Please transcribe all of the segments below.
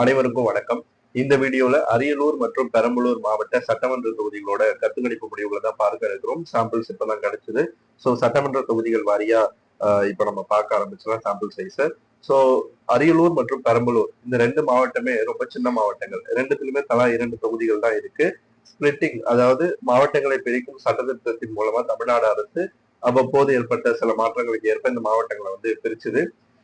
அனைவருக்கும் வணக்கம். இந்த வீடியோல அரியலூர் மற்றும் பெரம்பலூர் மாவட்ட சட்டமன்ற தொகுதிகளோட கருத்துக்கணிப்பு முடிவுகளை தான் பார்க்க இருக்கிறோம். சாம்பிள்ஸ் இப்பதான் கிடைச்சது. ஸோ சட்டமன்ற தொகுதிகள் வாரியா இப்போ இப்ப நம்ம பார்க்க ஆரம்பிச்சலாம் சாம்பிள் சைஸ் ஸோ அரியலூர் மற்றும் பெரம்பலூர் இந்த ரெண்டு மாவட்டமே ரொம்ப சின்ன மாவட்டங்கள். ரெண்டுத்திலுமே தலா இரண்டு தொகுதிகள் தான் இருக்கு. ஸ்பிளிட்டிங் அதாவது மாவட்டங்களை பிரிக்கும் சட்டத்திட்டத்தின் மூலமா தமிழ்நாடு அரசு அவ்வப்போது ஏற்பட்ட சில மாற்றங்களுக்கு ஏற்ப இந்த மாவட்டங்களை வந்து பிரிச்சுது.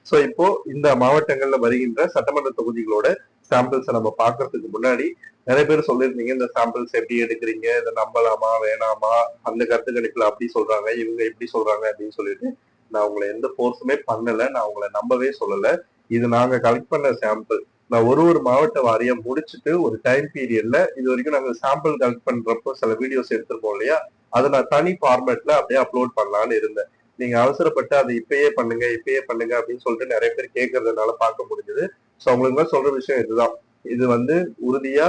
ஸோ இப்போ இந்த மாவட்டங்கள்ல வருகின்ற சட்டமன்ற தொகுதிகளோட சாம்பிள்ஸை நம்ம பார்க்கறதுக்கு முன்னாடி நிறைய பேர் சொல்லியிருந்தீங்க இந்த சாம்பிள்ஸ் எப்படி எடுக்கிறீங்க இதை நம்பலாமா வேணாமா அந்த கருத்து கணிப்புல அப்படி சொல்றாங்க இவங்க இப்படி சொல்றாங்க அப்படின்னு சொல்லிட்டு நான் உங்களை எந்த ஃபோர்ஸுமே பண்ணல நான் உங்களை நம்பவே சொல்லல. இது நாங்க கலெக்ட் பண்ண சாம்பிள் நான் ஒரு ஒரு மாவட்ட வாரியம் முடிச்சுட்டு ஒரு டைம் பீரியட்ல இது வரைக்கும் நாங்க சாம்பிள் கலெக்ட் பண்றப்போ சில வீடியோஸ் எடுத்திருப்போம் இல்லையா? அதை நான் தனி ஃபார்மேட்ல அப்படியே அப்லோட் பண்ணலான்னு இருந்தேன். நீங்க அவசரப்பட்டு அதை இப்பயே பண்ணுங்க இப்பயே பண்ணுங்க அப்படின்னு சொல்லிட்டு நிறைய பேர் கேட்கறதுனால பார்க்க முடிஞ்சது. ஸோ அவங்களுக்கு சொல்ற விஷயம் இதுதான். இது வந்து உறுதியா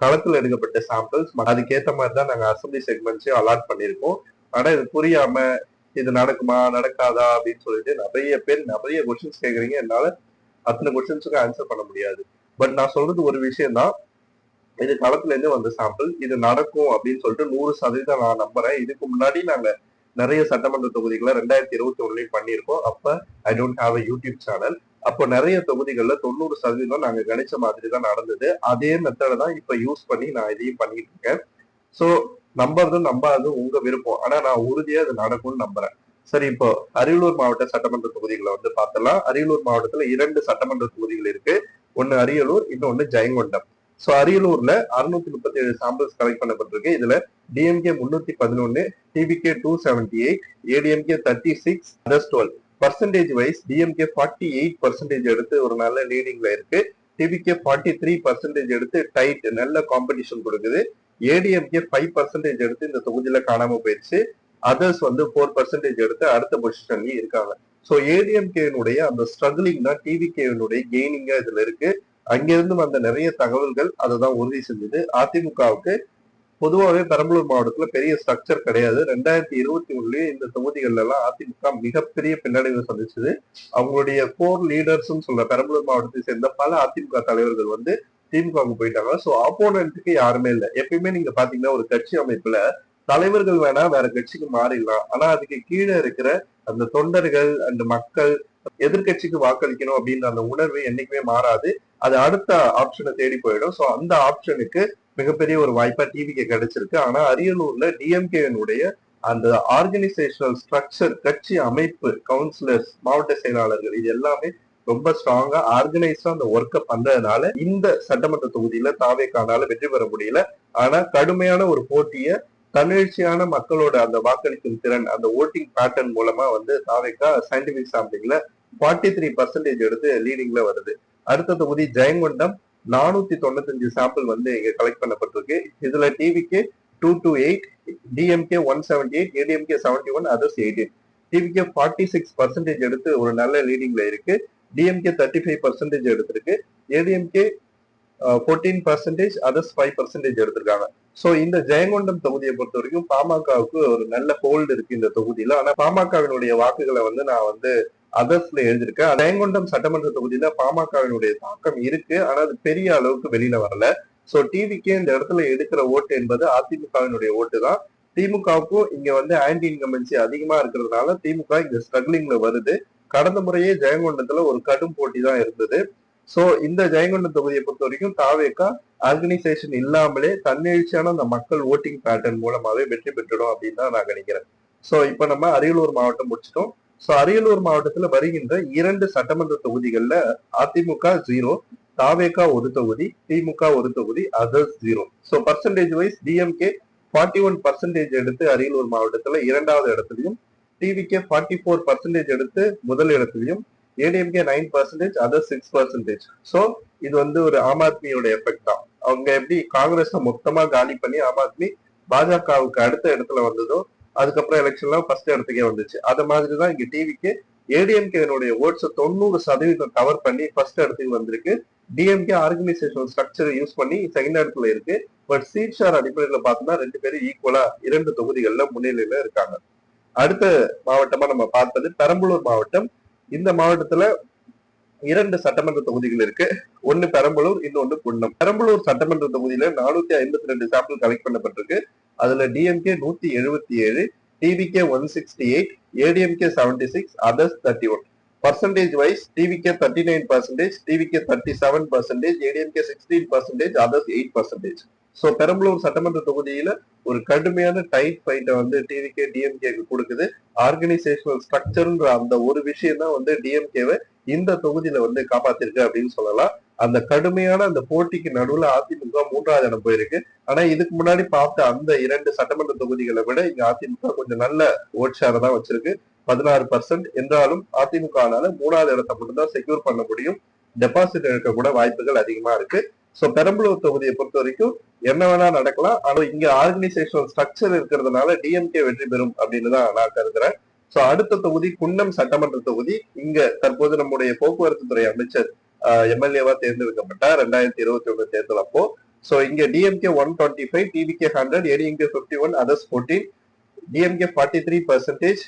களத்துல எடுக்கப்பட்ட சாம்பிள்ஸ் அதுக்கேத்த மாதிரி தான் நாங்க அசம்பிளி செக்மெண்ட்ஸையும் அலாட் பண்ணியிருக்கோம். ஆனா இது புரியாம இது நடக்குமா நடக்காதா அப்படின்னு சொல்லிட்டு நிறைய பேர் நிறைய கொஸ்டின்ஸ் கேக்குறீங்க. என்னால அத்தனை கொஸ்டின்ஸுக்கும் ஆன்சர் பண்ண முடியாது. பட் நான் சொல்றது ஒரு விஷயம் தான். இது களத்துல இருந்து வந்த சாம்பிள் இது நடக்கும் அப்படின்னு சொல்லிட்டு நூறு சதவீதம் நான் நம்புறேன். இதுக்கு முன்னாடி நாங்க நிறைய சட்டமன்ற தொகுதிகளை ரெண்டாயிரத்தி இருபத்தி ஒண்ணுலயும் பண்ணியிருக்கோம். அப்ப I don't have a YouTube channel அப்போ நிறைய தொகுதிகள்ல தொண்ணூறு சதவீதம் நாங்க கணிச்ச மாதிரி தான் நடந்தது. அதே மெத்தடை தான் இப்போ யூஸ் பண்ணி நான் இதையும் பண்ணிட்டு இருக்கேன். சோ நம்புறதும் நம்பாததும் உங்க விருப்பம். ஆனா நான் உறுதியா இது நடக்கும்னு நம்புறேன். சரி இப்போ அரியலூர் மாவட்ட சட்டமன்ற தொகுதிகளை வந்து பார்த்தலாம் அரியலூர் மாவட்டத்துல இரண்டு சட்டமன்ற தொகுதிகள் இருக்கு. ஒன்னு அரியலூர் இன்னொன்னு ஜெயங்கொண்டம். சோ அரியலூர்ல அறுநூத்தி முப்பத்தி ஏழு சாம்பிள்ஸ் கலெக்ட் பண்ணப்பட்டிருக்கு. இதுல டிஎம்கே முன்னூத்தி பதினொன்னு TVK two seventy eight ADMK thirty six others twelve percentage wise DMK forty eight percentage எடுத்து ஒரு நல்ல லீடிங்ல இருக்கு. டிபிகே ஃபார்ட்டி த்ரீ பர்சன்டேஜ் எடுத்து டைட் நல்ல காம்படிஷன் கொடுக்குது. ஏடிஎம்கே ஃபைவ் பர்சன்டேஜ் எடுத்து இந்த தொகுதியில காணாம போயிடுச்சு. அதர்ஸ் வந்து ஃபோர் பர்சன்டேஜ் எடுத்து அடுத்த பொசிஷன்லயும் இருக்காங்க. ஸோ ஏடிஎம்கேனுடைய அந்த ஸ்ட்ரகிளிங் தான் டிவிகேனுடைய கெய்னிங்கா இதுல இருக்கு. அங்கிருந்து வந்த நிறைய தகவல்கள் அதை தான் உறுதி செஞ்சது. அதிமுகவுக்கு பொதுவாகவே பெரம்பலூர் மாவட்டத்துல பெரிய ஸ்ட்ரக்சர் கிடையாது. ரெண்டாயிரத்தி இருபத்தி ஒண்ணுலயே இந்த தொகுதிகள்ல எல்லாம் அதிமுக மிகப்பெரிய பின்னடைவு சந்திச்சது. அவங்களுடைய கோர் லீடர்ஸ் சொல்ற பெரம்பலூர் மாவட்டத்தை சேர்ந்த பல அதிமுக தலைவர்கள் வந்து திமுகவுக்கு போயிட்டாங்க. ஸோ ஆப்போனண்ட்டுக்கு யாருமே இல்லை. எப்பயுமே நீங்க பாத்தீங்கன்னா ஒரு கட்சி அமைப்புல தலைவர்கள் வேணா வேற கட்சிக்கு மாறிடலாம். ஆனா அதுக்கு கீழே இருக்கிற அந்த தொண்டர்கள் அந்த மக்கள் எதிர்கட்சிக்கு வாக்களிக்கணும் அப்படின்ற அந்த உணர்வு என்னைக்குமே மாறாது. அது அடுத்த ஆப்ஷனை தேடி போயிடும். ஸோ அந்த ஆப்ஷனுக்கு மிகப்பெரிய ஒரு வாய்ப்பா டிவிக்கு கிடைச்சிருக்கு. ஆனா அரியலூர்ல டிஎம்கேனுடைய அந்த ஆர்கனைசேஷனல் ஸ்ட்ரக்சர் கட்சி அமைப்பு கவுன்சிலர்ஸ் மாவட்ட செயலாளர்கள் இது எல்லாமே ரொம்ப ஸ்ட்ராங்கா ஆர்கனைஸா அந்த ஒர்க்கை பண்றதுனால இந்த சட்டமன்ற தொகுதியில தாவே காணால வெற்றி பெற முடியல. ஆனா கடுமையான ஒரு போட்டிய தன்னெழுச்சியான மக்களோட அந்த வாக்களிக்கும் திறன் அந்த ஓட்டிங் பேட்டர்ன் மூலமா வந்து தாவேக்கா சயின்டிபிக் சாம்பிளிங்ல ஃபார்ட்டி த்ரீ பர்சன்டேஜ் எடுத்து லீடிங்ல வருது. அடுத்த தொகுதி ஜெயங்கொண்டம். நானூத்தி தொண்ணூத்தஞ்சு சாம்பிள் வந்து இங்க கலெக்ட் பண்ணப்பட்டிருக்கு. இதுல டிவிக்கு two two eight DMK one seventy eight ADMK seventy one others eighteen TVK forty six percentage எடுத்து ஒரு நல்ல லீடிங்ல இருக்கு. டிஎம்கே தேர்ட்டி ஃபைவ் பர்சன்டேஜ் எடுத்திருக்கு. ADMK fourteen percentage others five percentage எடுத்திருக்காங்க. சோ இந்த ஜெயங்கொண்டம் தொகுதியை பொறுத்த வரைக்கும் பாமகவுக்கு ஒரு நல்ல ஹோல்டு இருக்கு இந்த தொகுதியில. ஆனா பாமகவினுடைய வாக்குகளை வந்து நான் வந்து அதர்ஸ்ல எழுதியிருக்க ஜெயங்கொண்டம் சட்டமன்ற தொகுதியில பாமகவினுடைய தாக்கம் இருக்கு. ஆனா அது பெரிய அளவுக்கு வெளியில வரல. சோ டிவிக்கே இந்த இடத்துல எடுக்கிற ஓட்டு என்பது அதிமுகவினுடைய ஓட்டு தான் திமுகவுக்கும் இங்க வந்து ஆன்டி இன்கம்பன்சி அதிகமா இருக்கிறதுனால திமுக இங்க ஸ்ட்ரகிளிங்ல வருது. கடந்த முறையே ஜெயங்கொண்டத்துல ஒரு கடும் போட்டி தான் இருந்தது. சோ இந்த ஜெயங்கொண்டம் தொகுதியை பொறுத்த வரைக்கும் தாவேக்கா ஆர்கனைசேஷன் இல்லாமலே தன்னெழுச்சியான அந்த மக்கள் ஓட்டிங் பேட்டர்ன் மூலமாவே வெற்றி பெற்றுடும் அப்படின்னு தான் நான் நினைக்கிறேன். சோ இப்ப நம்ம அரியலூர் மாவட்டம் முடிச்சிட்டோம். சோ அரியலூர் மாவட்டத்துல வருகின்ற இரண்டு சட்டமன்ற தொகுதிகள்ல அதிமுக ஜீரோ தாவேகா ஒரு தொகுதி திமுக ஒரு தொகுதி others zero so percentage wise DMK forty one percentage எடுத்து அரியலூர் மாவட்டத்துல இரண்டாவது இடத்துலையும் டிவிகே ஃபார்ட்டி ஃபோர் பர்சன்டேஜ் எடுத்து முதல் இடத்துலையும் ADMK nine percentage other six percentage so இது வந்து ஒரு ஆம் ஆத்மியோட எஃபெக்ட் தான். அவங்க எப்படி காங்கிரஸை மொத்தமா காலி பண்ணி ஆம் ஆத்மி பாஜகவுக்கு அடுத்த இடத்துல வந்ததோ அதுக்கப்புறம் எலெக்ஷன்ல ஃபர்ஸ்ட் இடத்துக்கே வந்துச்சு. அது மாதிரி தான் இங்க டிவிக்கு ஏடிஎம்கேனுடைய ஓட்ஸை தொண்ணூறு சதவீதம் கவர் பண்ணி ஃபர்ஸ்ட் இடத்துக்கு வந்திருக்கு. டிஎம்கே ஆர்கனைசேஷன் ஸ்ட்ரக்சர் யூஸ் பண்ணி செகண்ட் இடத்துல இருக்கு. பட் சீட் ஷேர் அடிப்படையில் பார்த்தோம்னா ரெண்டு பேரும் ஈக்குவலா இரண்டு தொகுதிகளில் முன்னிலையில இருக்காங்க. அடுத்த மாவட்டமா நம்ம பார்த்தது பெரம்பலூர் மாவட்டம். இந்த மாவட்டத்துல இரண்டு சட்டமன்ற தொகுதிகள் இருக்கு. ஒன்னு பெரம்பலூர் இன்னொன்னு குன்னம். பெரம்பலூர் சட்டமன்ற தொகுதியில நானூத்தி ஐம்பத்தி ரெண்டு சாம்பிள் கலெக்ட் பண்ணப்பட்டிருக்கு. அதுல டிஎம்கே நூத்தி எழுபத்தி ஏழு TVK one sixty eight ADMK seventy six others thirty one percentage wise TVK thirty nine percentage TVK thirty seven percentage ADMK sixteen percentage others eight percentage so Perambalur சட்டமன்ற தொகுதியில ஒரு கடுமையான tight ஃபைட்டை வந்து டிவிகே டிஎம்கேக்கு கொடுக்குது. ஆர்கனைசேஷனல் ஸ்ட்ரக்சர்ன்ற அந்த ஒரு விஷயம் தான் வந்து டிஎம்கேவை இந்த தொகுதியில வந்து காப்பாத்திருக்கு அப்படின்னு சொல்லலாம். அந்த கடுமையான அந்த போட்டிக்கு நடுவுல அதிமுக மூன்றாவது இடம் போயிருக்கு. ஆனா இதுக்கு முன்னாடி பார்த்த அந்த இரண்டு சட்டமன்ற தொகுதிகளை விட இங்க அதிமுக கொஞ்சம் நல்ல ஓட் ஷேர் தான் வச்சிருக்கு. பதினாறு பர்சன்ட் என்றாலும் அதிமுகனால மூணாவது இடத்தை மட்டும்தான் செக்யூர் பண்ண முடியும். டெபாசிட் எடுக்க கூட வாய்ப்புகள் அதிகமா இருக்கு. சோ பெரம்பலூர் தொகுதியை பொறுத்த வரைக்கும் என்ன வேணா நடக்கலாம். ஆனா இங்க ஆர்கனைசேஷனல் ஸ்ட்ரக்சர் இருக்கிறதுனால டிஎம்கே வெற்றி பெறும் அப்படின்னு தான் நான் கருதுறேன். சோ அடுத்த தொகுதி குன்னம் சட்டமன்ற தொகுதி. இங்க தற்போது நம்முடைய போக்குவரத்து துறை அமைச்சர் எம்எல்ஏவா தேர்ந்தெடுக்கப்பட்டார். ரெண்டாயிரத்தி இருபத்தி ஒண்ணு தேர்தல் அப்போ சோ இங்க DMK one twenty five TVK hundred ADMK fifty one others fourteen DMK forty three percentage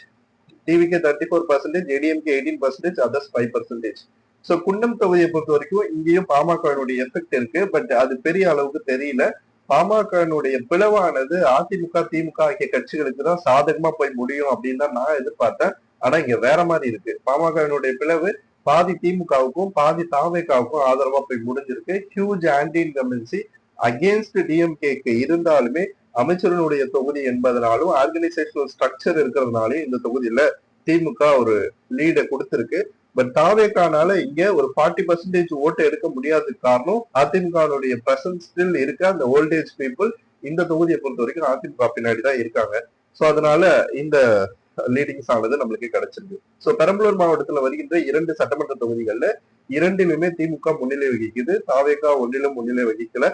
TVK thirty four percentage ADMK eighteen percentage others five percentage so Kunnam தொகுதியை பொறுத்த வரைக்கும் இங்கேயும் பாமகனுடைய எஃபெக்ட் இருக்கு. பட் அது பெரிய அளவுக்கு தெரியல. பாமகவினுடைய பிளவானது அதிமுக திமுக ஆகிய கட்சிகளுக்கு தான் சாதகமா போய் முடியும் அப்படின்னு தான் நான் எதிர்பார்த்தேன். ஆனா இங்க வேற மாதிரி இருக்கு. பாமகவினுடைய பிளவு பாதி திமுகவுக்கும் பாதி தாவேக்காவுக்கும் ஆதரவா போய் முடிஞ்சிருக்கு. ஹியூஜ் ஆன்டி இன்கம்பன்சி அகேன்ஸ்ட் டிஎம்கேக்கு இருந்தாலுமே அமைச்சர்களுடைய தொகுதி என்பதனாலும் ஆர்கனைசேஷனல் ஸ்ட்ரக்சர் இருக்கிறதுனாலும் இந்த தொகுதியில திமுக ஒரு லீடை கொடுத்திருக்கு. பட் தாவேக்கானால இங்க ஒரு ஃபார்ட்டி பர்சன்டேஜ் ஓட்டு எடுக்க முடியாததுக்கு காரணம் அதிமுகனுடைய பிரசன்ஸ் ஸ்டில் இருக்க அந்த ஓல்டேஜ் பீப்புள் இந்த தொகுதியை பொறுத்த வரைக்கும் அதிமுக பின்னாடி தான் இருக்காங்க. ஸோ அதனால இந்த லீடிங்ஸ் ஆனது நம்மளுக்கு கிடைச்சிருக்கு. சோ பெரம்பலூர் மாவட்டத்துல வருகின்ற இரண்டு சட்டமன்ற தொகுதிகள்ல இரண்டிலுமே திமுக முன்னிலை வகிக்குது. தாவேக்கா ஒன்றிலும் முன்னிலை வகிக்கல.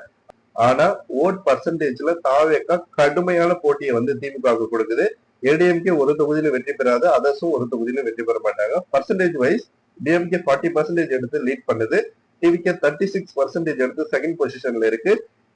ஆனா ஓட் பர்சன்டேஜ்ல தாவேக்கா கடுமையான போட்டியை வந்து திமுகவுக்கு கொடுக்குது. ஏடிஎம்கே ஒரு தொகுதியில வெற்றி பெறாது. அதர்ஸும் ஒரு தொகுதியில வெற்றி பெற மாட்டாங்க. Percentage wise DMK forty percentage எடுத்து லீட் பண்ணுது. டிவிகே தேர்ட்டி சிக்ஸ் பர்சன்டேஜ் எடுத்து செகண்ட் பொசிஷன்ல இருக்கு.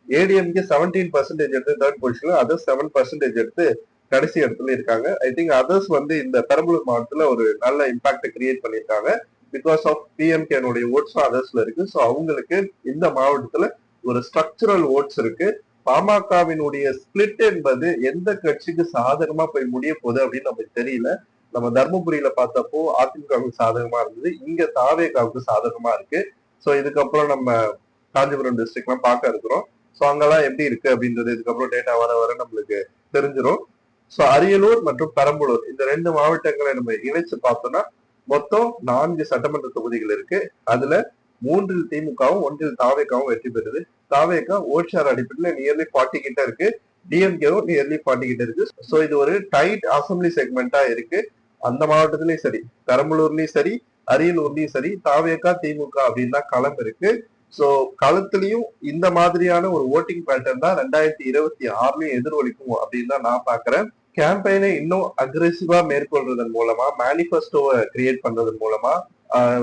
ஏடிஎம்கே செவன்டீன் பர்சன்டேஜ் எடுத்து தேர்ட் பொசிஷன்ல அதர் செவன் பர்சன்டேஜ் எடுத்து கடைசி இடத்துல இருக்காங்க. ஐ திங்க் அதர்ஸ் வந்து இந்த பெரம்பலூர் மாவட்டத்துல ஒரு நல்ல இம்பாக்ட் கிரியேட் பண்ணியிருக்காங்க. பிகாஸ் ஆஃப் பிஎம்கேனுடைய ஓட்ஸும் அதர்ஸ்ல இருக்கு. ஸோ அவங்களுக்கு இந்த மாவட்டத்துல ஒரு ஸ்ட்ரக்சரல் ஓட்ஸ் இருக்கு. பாமகவினுடைய ஸ்பிளிட் என்பது எந்த கட்சிக்கு சாதகமா போய் முடிய போகுது அப்படின்னு நமக்கு தெரியல. நம்ம தர்மபுரியில பார்த்தப்போ அதிமுகவுக்கு சாதகமா இருந்தது. இங்க தாவேகாவுக்கு சாதகமா இருக்கு. ஸோ இதுக்கப்புறம் நம்ம காஞ்சிபுரம் டிஸ்ட்ரிக்ட்லாம் பார்க்க இருக்கிறோம். ஸோ அங்கெல்லாம் எப்படி இருக்கு அப்படின்றது இதுக்கப்புறம் டேட்டா வர வர நம்மளுக்கு தெரிஞ்சிடும் சோ அரியலூர் மற்றும் பெரம்பலூர் இந்த ரெண்டு மாவட்டங்களை நம்ம இணைச்சு பார்த்தோம்னா மொத்தம் நான்கு சட்டமன்ற தொகுதிகள் இருக்கு. அதுல மூன்றில் திமுகவும் ஒன்றில் தாவேக்காவும் வெற்றி பெறுது. தாவேக்கா ஓட்சார் அடிப்படையில் நியர்லி ஃபார்ட்டி கிட்ட இருக்கு. டிஎம்கேவும் நியர்லி ஃபார்ட்டி கிட்ட இருக்கு. சோ இது ஒரு டைட் அசம்பிளி செக்மெண்டா இருக்கு. அந்த மாவட்டத்திலயும் சரி பெரம்பலூர்லயும் சரி அரியலூர்லயும் சரி தாவேக்கா திமுக அப்படின்னு தான் களம் இருக்கு. சோ களத்திலையும் இந்த மாதிரியான ஒரு ஓட்டிங் பேட்டர்ன் தான் ரெண்டாயிரத்தி இருபத்தி ஆறுலயும் எதிரொலிக்கும் அப்படின்னு தான் நான் பாக்குறேன் கேம்பெயினை இன்னும் அக்ரெசிவா மேற்கொள்றதன் மூலமா மேனிஃபெஸ்டோவை கிரியேட் பண்றதன் மூலமா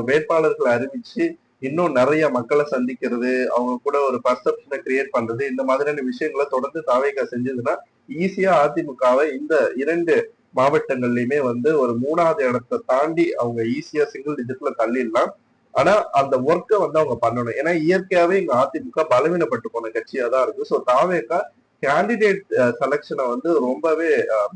வேட்பாளர்களை அறிவிச்சு இன்னும் நிறைய மக்களை சந்திக்கிறது அவங்க கூட ஒரு பர்செப்ஷனை கிரியேட் பண்றது இந்த மாதிரியான விஷயங்களை தொடர்ந்து தாவேகா செஞ்சதுன்னா ஈஸியா அதிமுகவை இந்த இரண்டு மாவட்டங்கள்லயுமே வந்து ஒரு மூணாவது இடத்தை தாண்டி அவங்க ஈஸியா சிங்கிள் டிஜிட்ல தள்ளிடலாம். ஆனா அந்த ஒர்க்கை வந்து அவங்க பண்ணணும். ஏன்னா இயற்கையாவே இங்க அதிமுக பலவீனப்பட்டு போன கட்சியா தான் இருக்கு. ஸோ தாவேக்கா கேண்டிடேட் செலக்ஷனை வந்து ரொம்பவே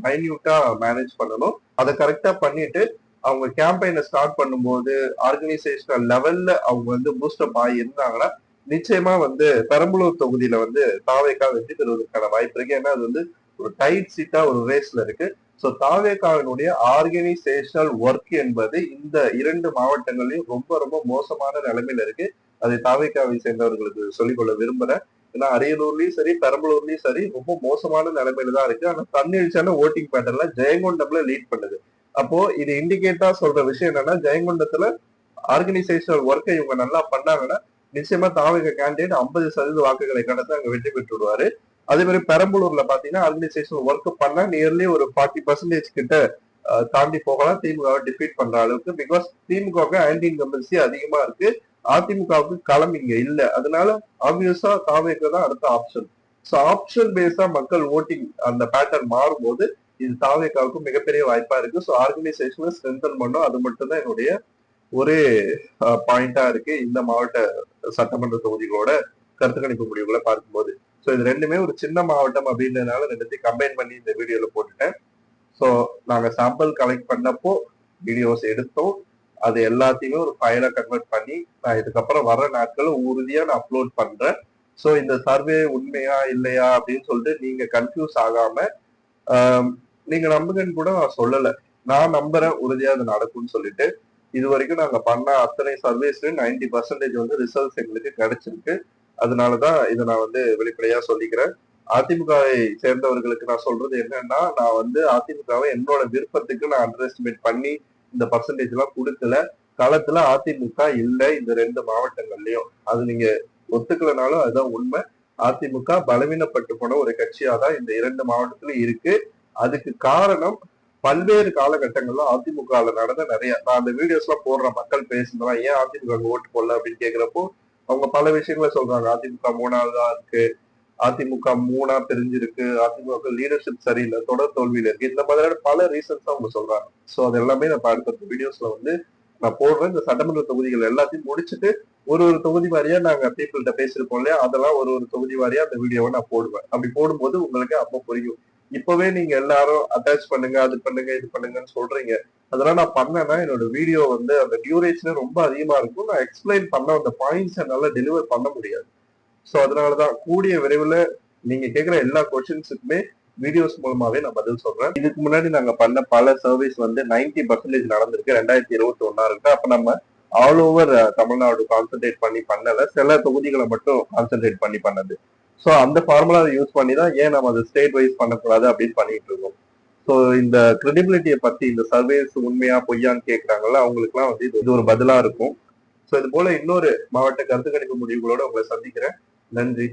மைன்யூட்டா மேனேஜ் பண்ணணும். அதை கரெக்டா பண்ணிட்டு அவங்க கேம்பெயினை ஸ்டார்ட் பண்ணும்போது ஆர்கனைசேஷனல் லெவல்ல அவங்க வந்து பூஸ்டப் ஆகி இருந்தாங்கன்னா நிச்சயமா வந்து பெரம்பலூர் தொகுதியில வந்து தாவேக்கா வெற்றி பெறுவதற்கான வாய்ப்பு இருக்கு. ஏன்னா அது வந்து ஒரு டைட் சீட்டா ஒரு ரேஸ்ல இருக்கு. ஸோ தாவேக்காவினுடைய ஆர்கனைசேஷனல் ஒர்க் என்பது இந்த இரண்டு மாவட்டங்களையும் ரொம்ப ரொம்ப மோசமான நிலைமையில இருக்கு. அதை தாவேக்காவை சேர்ந்தவர்களுக்கு சொல்லிக்கொள்ள விரும்புறேன். ஏன்னா அரியலூர்லயும் சரி பெரம்பலூர்லயும் சரி ரொம்ப மோசமான நிலைமையில தான் இருக்கு. ஆனா தன்னெழுச்சியான ஓட்டிங் பேட்டர்ல ஜெயங்கொண்டம்ல லீட் பண்ணுது. அப்போ இது இண்டிகேட்டா சொல்ற விஷயம் என்னன்னா ஜெயங்கொண்டத்துல ஆர்கனைசேஷனல் ஒர்க்கை இவங்க நல்லா பண்ணாங்கன்னா நிச்சயமா தாவக கேண்டிடேட் ஐம்பது சதவீத வாக்குகளை கடந்து அங்க வெற்றி பெற்று விடுவாரு அதே மாதிரி பெரம்பலூர்ல பாத்தீங்கன்னா ஆர்கனைசேஷன் ஒர்க் பண்ணா நியர்லி ஒரு ஃபார்ட்டி பர்சன்டேஜ் கிட்ட தாண்டி போகலாம். திமுகவை டிஃபீட் பண்ற அளவுக்கு பிகாஸ் திமுகவுக்கு ஆன்டி இன்கம்பன்சி அதிகமா இருக்கு. அதிமுகவுக்கு களம் இங்க இல்ல. அதனால ஆப்வியஸா தாவேக்கு தான் அடுத்த ஆப்ஷன் ஸோ ஆப்ஷன் பேஸா மக்கள் ஓட்டிங் அந்த பேட்டர்ன் மாறும்போது இது தாவேக்காவுக்கு மிகப்பெரிய வாய்ப்பா இருக்கு. ஸோ ஆர்கனைசேஷனை ஸ்ட்ரென்தன் பண்ணும். அது மட்டும்தான் என்னுடைய ஒரே பாயிண்டா இருக்கு. இந்த மாவட்ட சட்டமன்ற தொகுதிகளோட கருத்து கணிப்பு முடிவுகளை பார்க்கும்போது. ஸோ இது ரெண்டுமே ஒரு சின்ன மாவட்டம் அப்படின்றதுனால ரெண்டுத்தையும் கம்பைன் பண்ணி இந்த வீடியோவில் போட்டுட்டேன். ஸோ நாங்கள் சாம்பிள் கலெக்ட் பண்ணப்போ வீடியோஸ் எடுத்தோம். அது எல்லாத்தையுமே ஒரு ஃபைலாக கன்வெர்ட் பண்ணி நான் இதுக்கப்புறம் வர நாட்கள் உறுதியாக நான் அப்லோட் பண்ணுறேன் ஸோ இந்த சர்வே உண்மையா இல்லையா அப்படின்னு சொல்லிட்டு நீங்கள் கன்ஃபியூஸ் ஆகாமல் நீங்கள் நம்புங்கன்னு கூட நான் சொல்லலை. நான் நம்புறேன் உறுதியாக அது நடக்கும்னு சொல்லிட்டு. இது வரைக்கும் நாங்கள் பண்ண அத்தனை சர்வேஸ்லையும் நைன்டி பர்சன்டேஜ் வந்து ரிசல்ட்ஸ் எங்களுக்கு கிடைச்சிருக்கு. அதனாலதான் இதை நான் வந்து வெளிப்படையா சொல்லிக்கிறேன். அதிமுகவை சேர்ந்தவர்களுக்கு நான் சொல்றது என்னன்னா நான் வந்து அதிமுகவை என்னோட விருப்பத்துக்கு நான் அண்டர் எஸ்டிமேட் பண்ணி இந்த பர்சன்டேஜ் எல்லாம் கொடுக்கல. களத்துல அதிமுக இல்லை இந்த ரெண்டு மாவட்டங்கள்லயும். அது நீங்க ஒத்துக்கலனாலும் அதுதான் உண்மை. அதிமுக பலவீனப்பட்டு போன ஒரு கட்சியா தான் இந்த இரண்டு மாவட்டத்திலும் இருக்கு. அதுக்கு காரணம் பல்வேறு காலகட்டங்கள்ல அதிமுகவில் நடந்த நிறைய நான் அந்த வீடியோஸ் எல்லாம் போடுற மக்கள் பேசுனதெல்லாம் ஏன் அதிமுக ஓட்டு போடல அப்படின்னு கேக்குறப்போ அவங்க பல விஷயங்களை சொல்றாங்க. அதிமுக மூணாவதா இருக்கு. அதிமுக மூணா பிரிஞ்சிருக்கு. அதிமுக லீடர்ஷிப் சரியில்லை. தொடர் தோல்வியில இருக்கு. இந்த மாதிரியான பல ரீசன்ஸ் அவங்க சொல்றாங்க. சோ அது எல்லாமே நான் அடுத்த வீடியோஸ்ல வந்து நான் போடுறேன். இந்த சட்டமன்ற தொகுதிகள் எல்லாத்தையும் முடிச்சுட்டு ஒரு ஒரு தொகுதி வாரியா நாங்க பீப்புள்கிட்ட பேசிருப்போம் இல்லையா? அதெல்லாம் ஒரு ஒரு தொகுதி வாரியா அந்த வீடியோவை நான் போடுவேன். அப்படி போடும்போது உங்களுக்கு அப்போ புரியும். இப்பவே நீங்க எல்லாரும் அட்டாச் பண்ணுங்க அது பண்ணுங்க இது பண்ணுங்கன்னு சொல்றீங்க. அதெல்லாம் நான் பண்ணேன்னா என்னோட வீடியோ வந்து அந்த டியூரேஷன் ரொம்ப அதிகமா இருக்கும். நான் எக்ஸ்பிளைன் பண்ண அந்த பாயிண்ட்ஸ் என்னால டெலிவர் பண்ண முடியாது. ஸோ அதனாலதான் கூடிய விரைவில் நீங்க கேட்குற எல்லா கொஸ்டின்ஸுக்குமே வீடியோஸ் மூலமாவே நான் பதில் சொல்றேன். இதுக்கு முன்னாடி நாங்க பண்ண பல சர்வீஸ் வந்து 90% பர்சன்டேஜ் நடந்திருக்கு. ரெண்டாயிரத்தி இருபத்தி ஒன்னா இருக்கு. அப்ப நம்ம ஆல் ஓவர் தமிழ்நாடு கான்சென்ட்ரேட் பண்ணி பண்ணல. சில தொகுதிகளை மட்டும் கான்சென்ட்ரேட் பண்ணி பண்ணது. ஸோ அந்த ஃபார்முலா யூஸ் பண்ணி தான் ஏன் நம்ம அதை ஸ்டேட் வைஸ் பண்ணக்கூடாது அப்படின்னு பண்ணிட்டு இருக்கோம். ஸோ இந்த கிரெடிபிலிட்டியை பத்தி இந்த சர்வேஸ் உண்மையா பொய்யான்னு கேட்குறாங்கல்ல அவங்களுக்குலாம் வந்து இது இது ஒரு பதிலா இருக்கும். ஸோ இது போல இன்னொரு மாவட்ட கருத்து கணிப்பு முடிவுகளோட உங்களை சந்திக்கிறேன். நன்றி.